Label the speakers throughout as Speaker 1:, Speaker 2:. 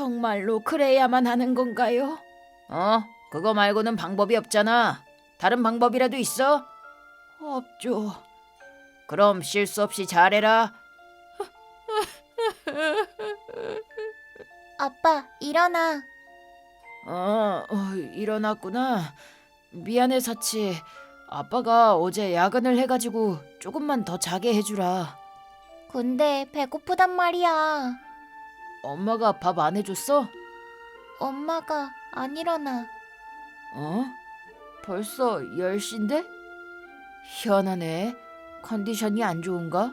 Speaker 1: 정말로 그래야만 하는 건가요? 어, 그거 말고는 방법이 없잖아. 다른 방법이라도 있어? 없죠. 그럼 실수 없이 잘해라.
Speaker 2: 아빠, 일어나.
Speaker 1: 어, 어, 일어났구나. 미안해, 사치. 아빠가 어제 야근을 해가지고 조금만 더 자게 해주라.
Speaker 2: 근데 배고프단 말이야.
Speaker 1: 엄마가 밥 안 해줬어?
Speaker 2: 엄마가 안 일어나.
Speaker 1: 어? 벌써 10시인데? 희한하네. 컨디션이 안 좋은가?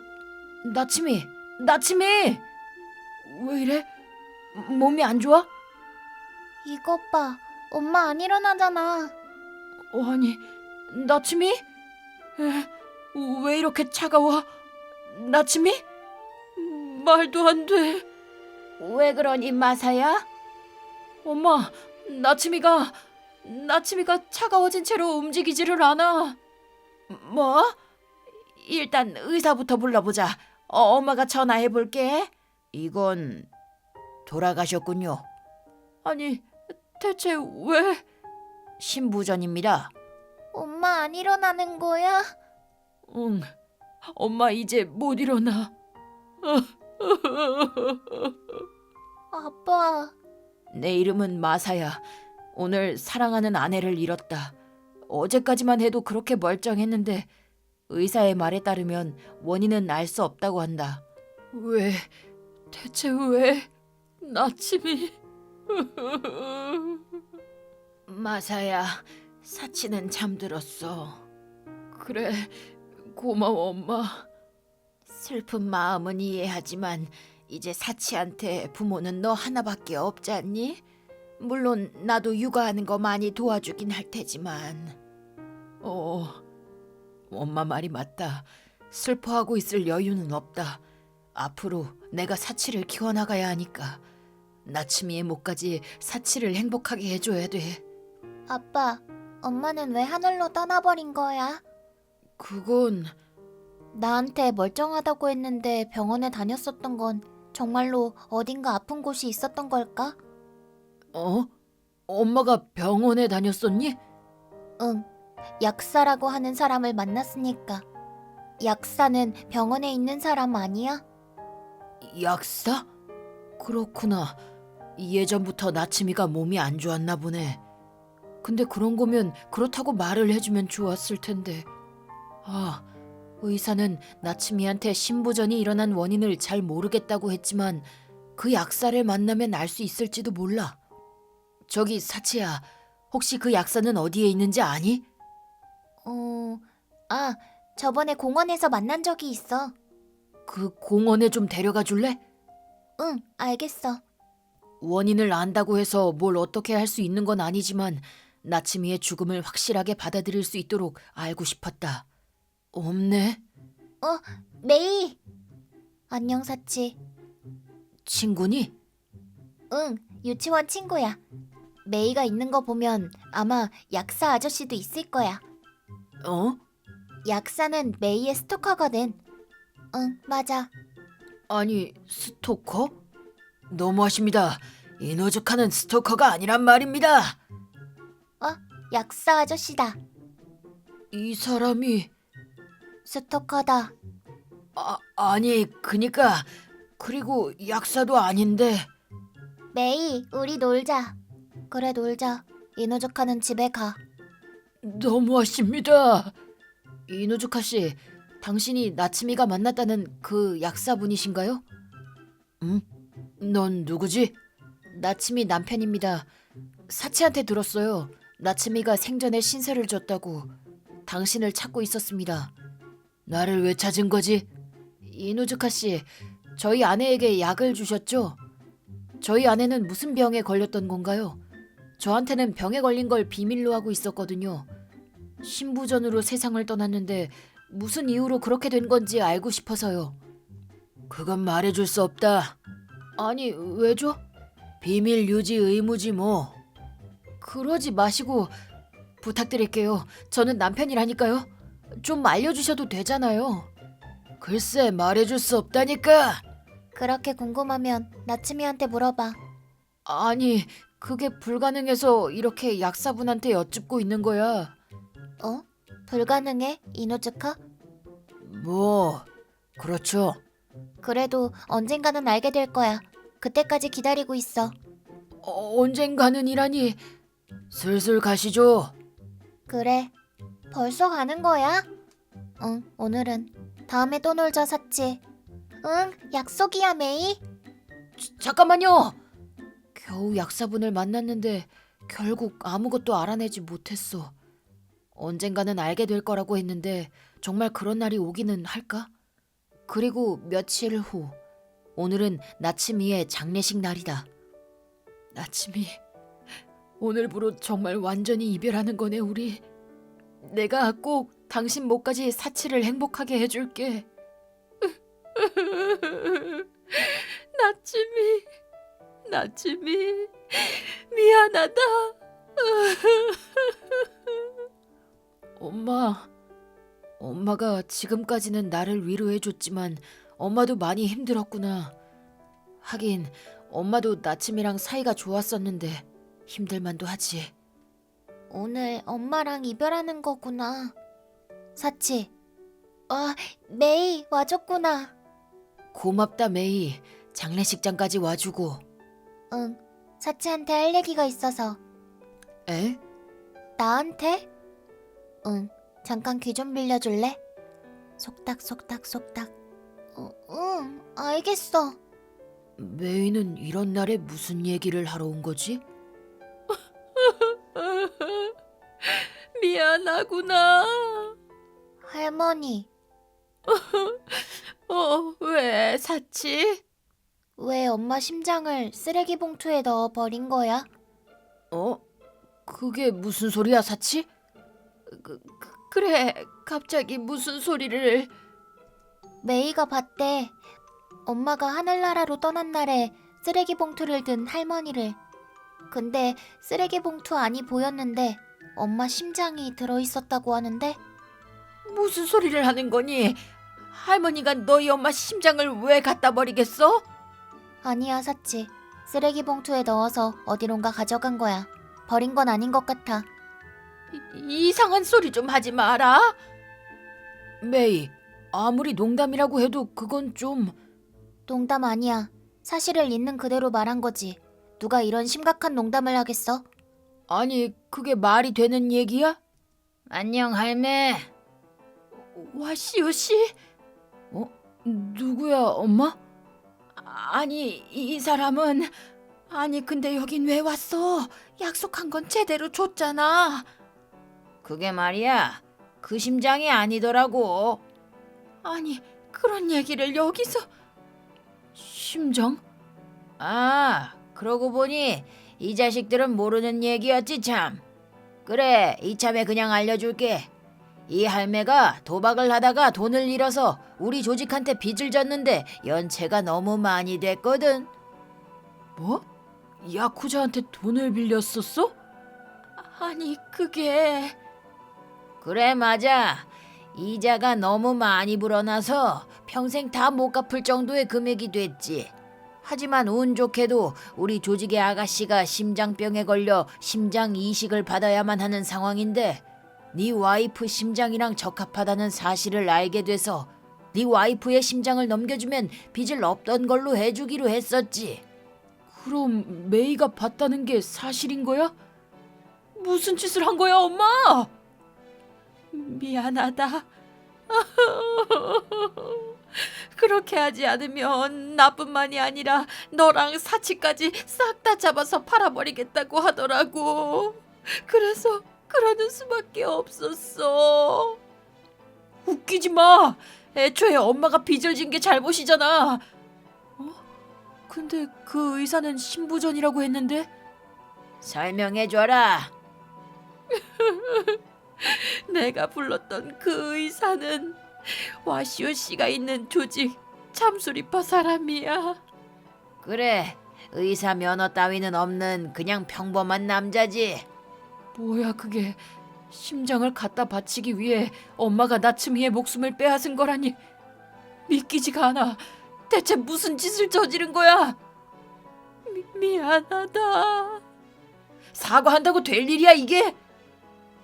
Speaker 1: 나침이! 나침이! 왜 이래? 몸이 안 좋아?
Speaker 2: 이것 봐. 엄마 안 일어나잖아.
Speaker 1: 어, 아니, 나침이? 에, 왜 이렇게 차가워? 나침이? 말도 안 돼. 왜 그러니, 마사야? 엄마, 나침이가, 나침이가 차가워진 채로 움직이지를 않아. 뭐? 일단 의사부터 불러보자. 어, 엄마가 전화해 볼게. 이건 돌아가셨군요. 아니, 대체 왜? 신부전입니다.
Speaker 2: 엄마 안 일어나는 거야?
Speaker 1: 응, 엄마 이제 못 일어나.
Speaker 2: 아 빠,
Speaker 1: 내 이름은 마사야. 오늘 사랑하는 아내를 잃었다. 어제까지만 해도 그렇게 멀쩡했는데 의사의 말에 따르면 원인은 알 수 없다고 한다. 왜? 대체 왜? 나침이. 마사야, 사치는 잠들었어. 그래, 고마워 엄마. 슬픈 마음은 이해하지만 이제 사치한테 부모는 너 하나밖에 없지 않니? 물론 나도 육아하는 거 많이 도와주긴 할 테지만. 어, 엄마 말이 맞다. 슬퍼하고 있을 여유는 없다. 앞으로 내가 사치를 키워나가야 하니까 나침이의 목까지 사치를 행복하게 해줘야 돼.
Speaker 2: 아빠, 엄마는 왜 하늘로 떠나버린 거야?
Speaker 1: 그건
Speaker 2: 나한테 멀쩡하다고 했는데 병원에 다녔었던 건 정말로 어딘가 아픈 곳이 있었던 걸까?
Speaker 1: 어? 엄마가 병원에 다녔었니?
Speaker 2: 응, 약사라고 하는 사람을 만났으니까. 약사는 병원에 있는 사람 아니야?
Speaker 1: 약사? 그렇구나. 예전부터 나침이가 몸이 안 좋았나 보네. 근데 그런 거면 그렇다고 말을 해주면 좋았을 텐데. 아, 의사는 나침이한테 신부전이 일어난 원인을 잘 모르겠다고 했지만 그 약사를 만나면 알 수 있을지도 몰라. 저기 사치야, 혹시 그 약사는 어디에 있는지 아니?
Speaker 2: 어, 아, 저번에 공원에서 만난 적이 있어.
Speaker 1: 그 공원에 좀 데려가 줄래?
Speaker 2: 응, 알겠어.
Speaker 1: 원인을 안다고 해서 뭘 어떻게 할 수 있는 건 아니지만 나침이의 죽음을 확실하게 받아들일 수 있도록 알고 싶었다. 없네.
Speaker 2: 메이! 안녕, 사치.
Speaker 1: 친구니?
Speaker 2: 응, 유치원 친구야. 메이가 있는 거 보면 아마 약사 아저씨도 있을 거야.
Speaker 1: 어?
Speaker 2: 약사는 메이의 스토커거든. 응, 맞아.
Speaker 1: 아니, 스토커? 너무하십니다. 이노즈카는 스토커가 아니란 말입니다.
Speaker 2: 약사 아저씨다.
Speaker 1: 이 사람이
Speaker 2: 스토커다.
Speaker 1: 아, 아니, 그니까 그리고 약사도 아닌데
Speaker 2: 메이, 우리 놀자. 그래, 놀자. 이노조카는 집에 가.
Speaker 1: 너무하십니다. 이노즈카 씨, 당신이 나츠미가 만났다는 그 약사분이신가요? 응? 넌 누구지? 나츠미 남편입니다. 사치한테 들었어요. 나츠미가 생전에 신세를 졌다고. 당신을 찾고 있었습니다. 나를 왜 찾은 거지? 이노즈카 씨, 저희 아내에게 약을 주셨죠? 저희 아내는 무슨 병에 걸렸던 건가요? 저한테는 병에 걸린 걸 비밀로 하고 있었거든요. 신부전으로 세상을 떠났는데 무슨 이유로 그렇게 된 건지 알고 싶어서요. 그건 말해줄 수 없다. 아니, 왜죠? 비밀 유지 의무지 뭐. 그러지 마시고 부탁드릴게요. 저는 남편이라니까요. 좀 알려주셔도 되잖아요. 글쎄, 말해줄 수 없다니까.
Speaker 2: 그렇게 궁금하면 나츠미한테 물어봐.
Speaker 1: 아니, 그게 불가능해서 이렇게 약사분한테 여쭙고 있는 거야.
Speaker 2: 어? 불가능해, 이노즈카?
Speaker 1: 뭐, 그렇죠.
Speaker 2: 그래도 언젠가는 알게 될 거야. 그때까지 기다리고 있어.
Speaker 1: 어, 언젠가는 이라니. 슬슬 가시죠.
Speaker 2: 그래. 벌써 가는 거야? 응, 오늘은. 다음에 또 놀자, 사치. 응, 약속이야, 메이.
Speaker 1: 잠깐만요. 겨우 약사분을 만났는데 결국 아무것도 알아내지 못했어. 언젠가는 알게 될 거라고 했는데 정말 그런 날이 오기는 할까? 그리고 며칠 후 오늘은 나츠미의 장례식 날이다. 나츠미 오늘부로 정말 완전히 이별하는 거네 우리. 내가 꼭 당신 목까지 사치를 행복하게 해줄게. 나츠미, 나츠미, 미안하다. 엄마, 엄마가 지금까지는 나를 위로해줬지만 엄마도 많이 힘들었구나. 하긴 엄마도 나츠미랑 사이가 좋았었는데 힘들만도 하지.
Speaker 2: 오늘 엄마랑 이별하는 거구나. 사치. 아, 메이 와줬구나.
Speaker 1: 고맙다 메이. 장례식장까지 와주고.
Speaker 2: 응. 사치한테 할 얘기가 있어서.
Speaker 1: 에?
Speaker 2: 나한테? 응. 잠깐 귀 좀 빌려줄래? 속닥 속닥 속닥. 어, 응. 알겠어.
Speaker 1: 메이는 이런 날에 무슨 얘기를 하러 온 거지? 미안하구나.
Speaker 2: 할머니,
Speaker 1: 어, 왜 사치?
Speaker 2: 왜 엄마 심장을 쓰레기 봉투에 넣어 버린 거야?
Speaker 1: 어? 그게 무슨 소리야, 사치? 그, 그, 그래, 갑자기 무슨 소리를...
Speaker 2: 메이가 봤대. 엄마가 하늘나라로 떠난 날에 쓰레기 봉투를 든 할머니를. 근데 쓰레기 봉투 안이 보였는데 엄마 심장이 들어 있었다고 하는데
Speaker 1: 무슨 소리를 하는 거니? 할머니가 너희 엄마 심장을 왜 갖다 버리겠어?
Speaker 2: 아니야 사치. 쓰레기 봉투에 넣어서 어디론가 가져간 거야. 버린 건 아닌 것 같아.
Speaker 1: 이, 이상한 소리 좀 하지 마라. 메이, 아무리 농담이라고 해도 그건 좀...
Speaker 2: 농담 아니야. 사실을 있는 그대로 말한 거지. 누가 이런 심각한 농담을 하겠어?
Speaker 1: 아니, 그게 말이 되는 얘기야? 안녕, 할매. 와시오 씨? 어? 누구야, 엄마? 아니, 이 사람은... 아니, 근데 여긴 왜 왔어? 약속한 건 제대로 줬잖아. 그게 말이야. 그 심장이 아니더라고. 아니, 그런 얘기를 여기서... 심장? 아, 그러고 보니 이 자식들은 모르는 얘기였지 참. 그래, 이참에 그냥 알려줄게. 이 할매가 도박을 하다가 돈을 잃어서 우리 조직한테 빚을 졌는데 연체가 너무 많이 됐거든. 뭐? 야쿠자한테 돈을 빌렸었어? 아니, 그게... 그래, 맞아. 이자가 너무 많이 불어나서 평생 다 못 갚을 정도의 금액이 됐지. 하지만 운 좋게도 우리 조직의 아가씨가 심장병에 걸려 심장 이식을 받아야만 하는 상황인데 네 와이프 심장이랑 적합하다는 사실을 알게 돼서 네 와이프의 심장을 넘겨주면 빚을 없던 걸로 해주기로 했었지. 그럼 메이가 봤다는 게 사실인 거야? 무슨 짓을 한 거야, 엄마? 미안하다. 그렇게 하지 않으면 나뿐만이 아니라 너랑 사치까지 싹 다 잡아서 팔아버리겠다고 하더라고. 그래서 그러는 수밖에 없었어. 웃기지 마. 애초에 엄마가 빚을 진 게 잘못이잖아. 어? 근데 그 의사는 신부전이라고 했는데? 설명해줘라. 내가 불렀던 그 의사는 와시오 씨가 있는 조직 참수리파 사람이야. 그래, 의사 면허 따위는 없는 그냥 평범한 남자지. 뭐야 그게? 심장을 갖다 바치기 위해 엄마가 나츠미의 목숨을 빼앗은 거라니 믿기지가 않아. 대체 무슨 짓을 저지른 거야? 미, 미안하다. 사과한다고 될 일이야 이게?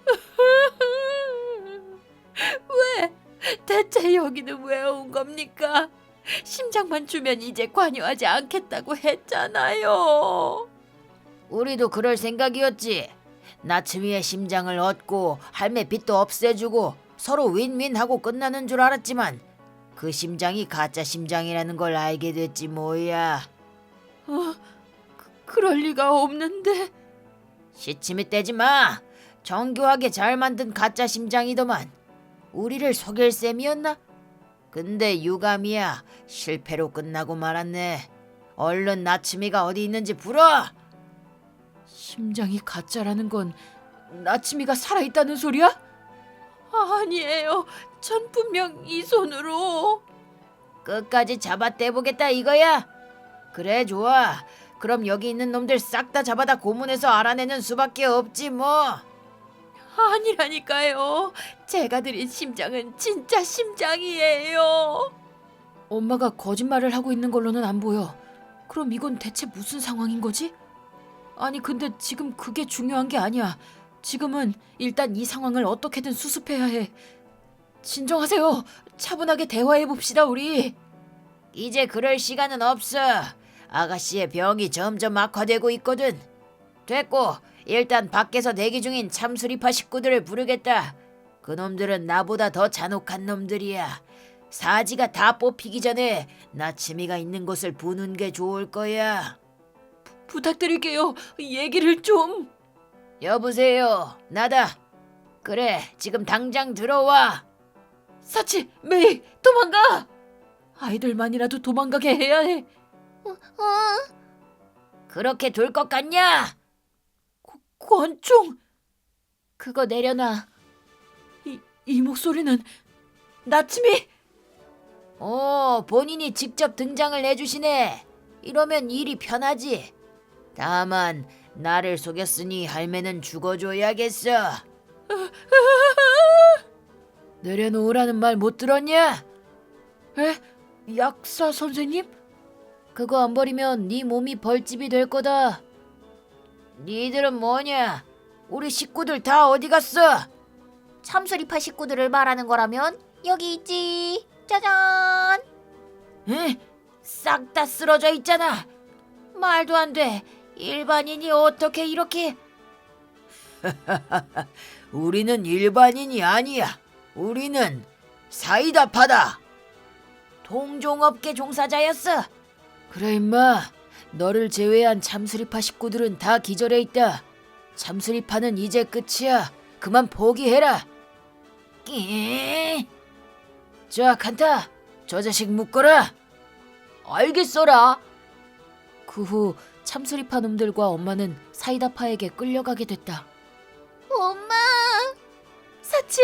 Speaker 1: 왜? 대체 여기는 왜 온 겁니까? 심장만 주면 이제 관여하지 않겠다고 했잖아요. 우리도 그럴 생각이었지. 나츠미의 심장을 얻고 할매 빚도 없애주고 서로 윈윈하고 끝나는 줄 알았지만 그 심장이 가짜 심장이라는 걸 알게 됐지 뭐야. 어, 그, 럴 리가 없는데. 시침이 떼지 마. 정교하게 잘 만든 가짜 심장이더만. 우리를 속일 셈이었나? 근데 유감이야. 실패로 끝나고 말았네. 얼른 나츠미가 어디 있는지 불어. 심장이 가짜라는 건 나츠미가 살아있다는 소리야? 아니에요. 전 분명 이 손으로. 끝까지 잡아 떼보겠다 이거야? 그래 좋아. 그럼 여기 있는 놈들 싹 다 잡아다 고문해서 알아내는 수밖에 없지 뭐. 아니라니까요. 제가 드린 심장은 진짜 심장이에요. 엄마가 거짓말을 하고 있는 걸로는 안 보여. 그럼 이건 대체 무슨 상황인 거지? 아니 근데 지금 그게 중요한 게 아니야. 지금은 일단 이 상황을 어떻게든 수습해야 해. 진정하세요. 차분하게 대화해 봅시다 우리. 이제 그럴 시간은 없어. 아가씨의 병이 점점 악화되고 있거든. 됐고 일단 밖에서 대기 중인 참수리파 식구들을 부르겠다. 그놈들은 나보다 더 잔혹한 놈들이야. 사지가 다 뽑히기 전에 나치미가 있는 곳을 부는 게 좋을 거야. 부, 부탁드릴게요. 얘기를 좀. 여보세요. 나다. 그래, 지금 당장 들어와. 사치, 메이, 도망가. 아이들만이라도 도망가게 해야 해.
Speaker 2: 어?
Speaker 1: 그렇게 둘 것 같냐? 권총. 그거 내려놔. 이, 이 목소리는 나침이. 오, 본인이 직접 등장을 해주시네. 이러면 일이 편하지. 다만 나를 속였으니 할매는 죽어줘야겠어. 내려놓으라는 말 못 들었냐? 에? 약사 선생님? 그거 안 버리면 네 몸이 벌집이 될 거다. 니들은 뭐냐? 우리 식구들 다 어디 갔어?
Speaker 2: 참수리파 식구들을 말하는 거라면 여기 있지. 짜잔.
Speaker 1: 에? 싹다 쓰러져 있잖아. 말도 안 돼. 일반인이 어떻게 이렇게? 우리는 일반인이 아니야. 우리는 사이다파다. 동종업계 종사자였어. 그래 임마. 너를 제외한 참수리파 식구들은 다 기절해 있다. 참수리파는 이제 끝이야. 그만 포기해라. 끼. 자, 칸타. 저 자식 묶어라. 알겠어라. 그 후 참수리파 놈들과 엄마는 사이다파에게 끌려가게 됐다.
Speaker 2: 엄마.
Speaker 1: 사치.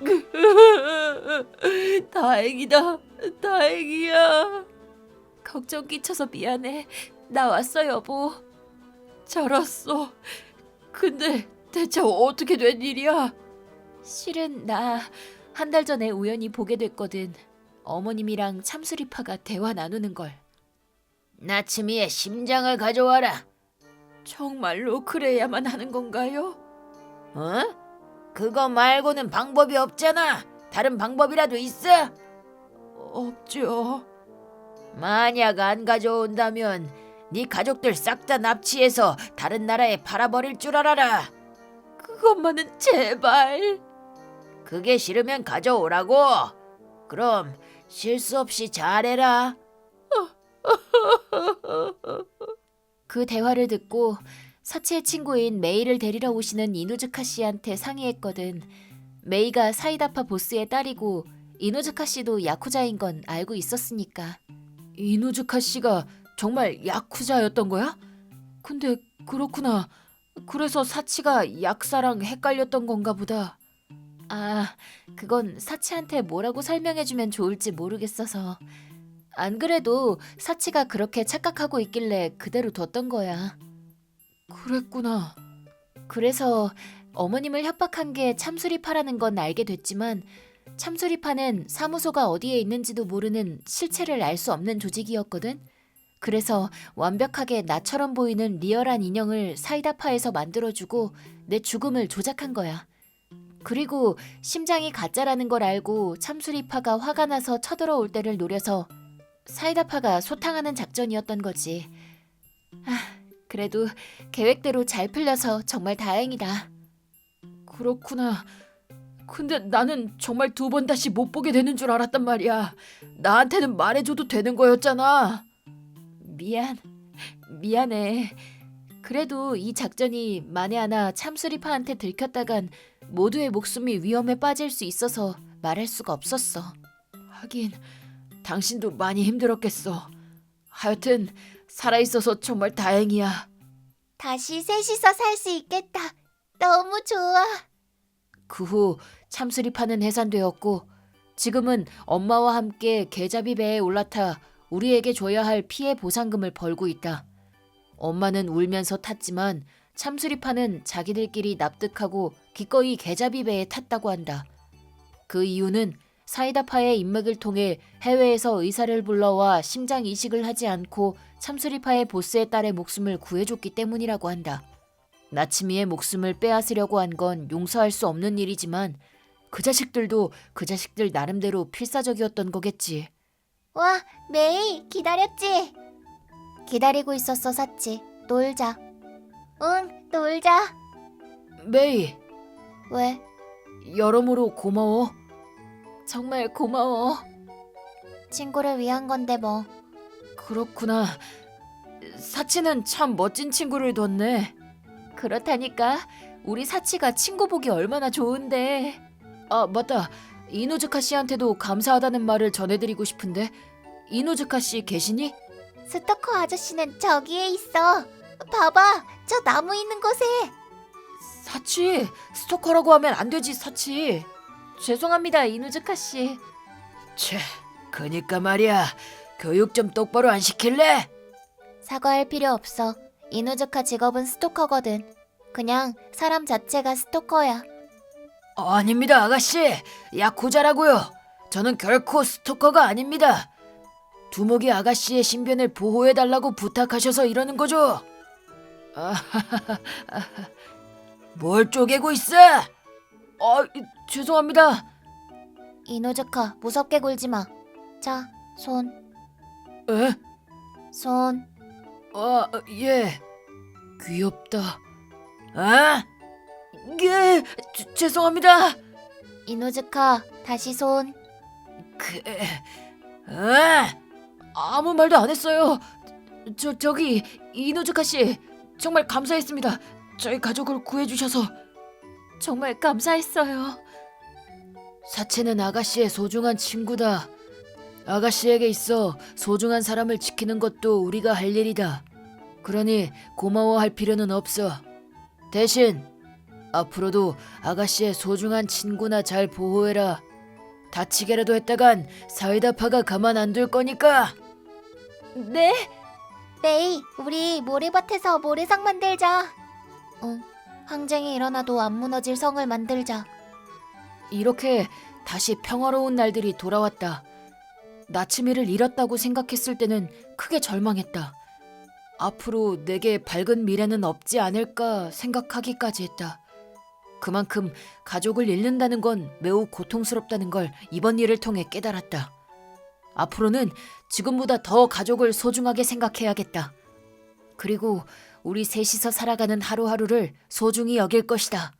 Speaker 1: 다행이다. 다행이야. 걱정 끼쳐서 미안해. 나 왔어 여보. 잘 왔어. 근데 대체 어떻게 된 일이야? 실은 나 한 달 전에 우연히 보게 됐거든. 어머님이랑 참수리파가 대화 나누는 걸. 나츠미의 심장을 가져와라. 정말로 그래야만 하는 건가요? 어? 그거 말고는 방법이 없잖아. 다른 방법이라도 있어? 없죠. 만약 안 가져온다면 네 가족들 싹 다 납치해서 다른 나라에 팔아버릴 줄 알아라. 그것만은 제발. 그게 싫으면 가져오라고. 그럼 실수 없이 잘해라. 그 대화를 듣고 사치의 친구인 메이를 데리러 오시는 이누즈카 씨한테 상의했거든. 메이가 사이다파 보스의 딸이고 이누즈카 씨도 야쿠자인 건 알고 있었으니까. 이누즈카 씨가 정말 야쿠자였던 거야? 근데 그렇구나. 그래서 사치가 약사랑 헷갈렸던 건가 보다. 아, 그건 사치한테 뭐라고 설명해주면 좋을지 모르겠어서. 안 그래도 사치가 그렇게 착각하고 있길래 그대로 뒀던 거야. 그랬구나. 그래서 어머님을 협박한 게 참수리 파라는 건 알게 됐지만 참수리파는 사무소가 어디에 있는지도 모르는 실체를 알 수 없는 조직이었거든. 그래서 완벽하게 나처럼 보이는 리얼한 인형을 사이다파에서 만들어주고 내 죽음을 조작한 거야. 그리고 심장이 가짜라는 걸 알고 참수리파가 화가 나서 쳐들어올 때를 노려서 사이다파가 소탕하는 작전이었던 거지. 아, 그래도 계획대로 잘 풀려서 정말 다행이다. 그렇구나. 근데 나는 정말 두 번 다시 못 보게 되는 줄 알았단 말이야. 나한테는 말해줘도 되는 거였잖아. 미안. 미안해. 그래도 이 작전이 만에 하나 참수리파한테 들켰다간 모두의 목숨이 위험에 빠질 수 있어서 말할 수가 없었어. 하긴 당신도 많이 힘들었겠어. 하여튼 살아있어서 정말 다행이야.
Speaker 2: 다시 셋이서 살 수 있겠다. 너무 좋아.
Speaker 1: 그 후 참수리파는 해산되었고 지금은 엄마와 함께 계잡이 배에 올라타 우리에게 줘야 할 피해 보상금을 벌고 있다. 엄마는 울면서 탔지만 참수리파는 자기들끼리 납득하고 기꺼이 계잡이 배에 탔다고 한다. 그 이유는 사이다파의 인맥을 통해 해외에서 의사를 불러와 심장 이식을 하지 않고 참수리파의 보스의 딸의 목숨을 구해줬기 때문이라고 한다. 나치미의 목숨을 빼앗으려고 한 건 용서할 수 없는 일이지만 그 자식들도 그 자식들 나름대로 필사적이었던 거겠지.
Speaker 2: 와, 메이 기다렸지? 기다리고 있었어, 사치. 놀자. 응, 놀자.
Speaker 1: 메이,
Speaker 2: 왜?
Speaker 1: 여러모로 고마워. 정말 고마워.
Speaker 2: 친구를 위한 건데 뭐.
Speaker 1: 그렇구나. 사치는 참 멋진 친구를 뒀네. 그렇다니까. 우리 사치가 친구 보기 얼마나 좋은데. 아, 맞다. 이노즈카 씨한테도 감사하다는 말을 전해드리고 싶은데. 이노즈카 씨 계시니?
Speaker 2: 스토커 아저씨는 저기에 있어. 봐봐, 저 나무 있는 곳에.
Speaker 1: 사치, 스토커라고 하면 안 되지, 사치. 죄송합니다, 이누즈카 씨. 채, 그니까 말이야. 교육 좀 똑바로 안 시킬래?
Speaker 2: 사과할 필요 없어. 이누즈카 직업은 스토커거든. 그냥 사람 자체가 스토커야.
Speaker 1: 아닙니다, 아가씨. 야쿠자라고요. 저는 결코 스토커가 아닙니다. 두목이 아가씨의 신변을 보호해달라고 부탁하셔서 이러는 거죠. 아하하하, 뭘 쪼개고 있어? 아, 죄송합니다.
Speaker 2: 이누즈카 무섭게 굴지 마. 자, 손,
Speaker 1: 에?
Speaker 2: 손.
Speaker 1: 아, 예. 귀엽다. 아? 예, 죄- 죄송합니다.
Speaker 2: 이누즈카 다시 손.
Speaker 1: 그, 아, 아무 말도 안 했어요. 저 저기 이노즈카 씨 정말 감사했습니다. 저희 가족을 구해주셔서 정말 감사했어요. 사체는 아가씨의 소중한 친구다. 아가씨에게 있어 소중한 사람을 지키는 것도 우리가 할 일이다. 그러니 고마워할 필요는 없어. 대신 앞으로도 아가씨의 소중한 친구나 잘 보호해라. 다치게라도 했다간 사이다파가 가만 안 둘 거니까. 네?
Speaker 2: 메이, 우리 모래밭에서 모래상 만들자. 응, 항쟁이 일어나도 안 무너질 성을 만들자.
Speaker 1: 이렇게 다시 평화로운 날들이 돌아왔다. 나츠미를 잃었다고 생각했을 때는 크게 절망했다. 앞으로 내게 밝은 미래는 없지 않을까 생각하기까지 했다. 그만큼 가족을 잃는다는 건 매우 고통스럽다는 걸 이번 일을 통해 깨달았다. 앞으로는 지금보다 더 가족을 소중하게 생각해야겠다. 그리고 우리 셋이서 살아가는 하루하루를 소중히 여길 것이다.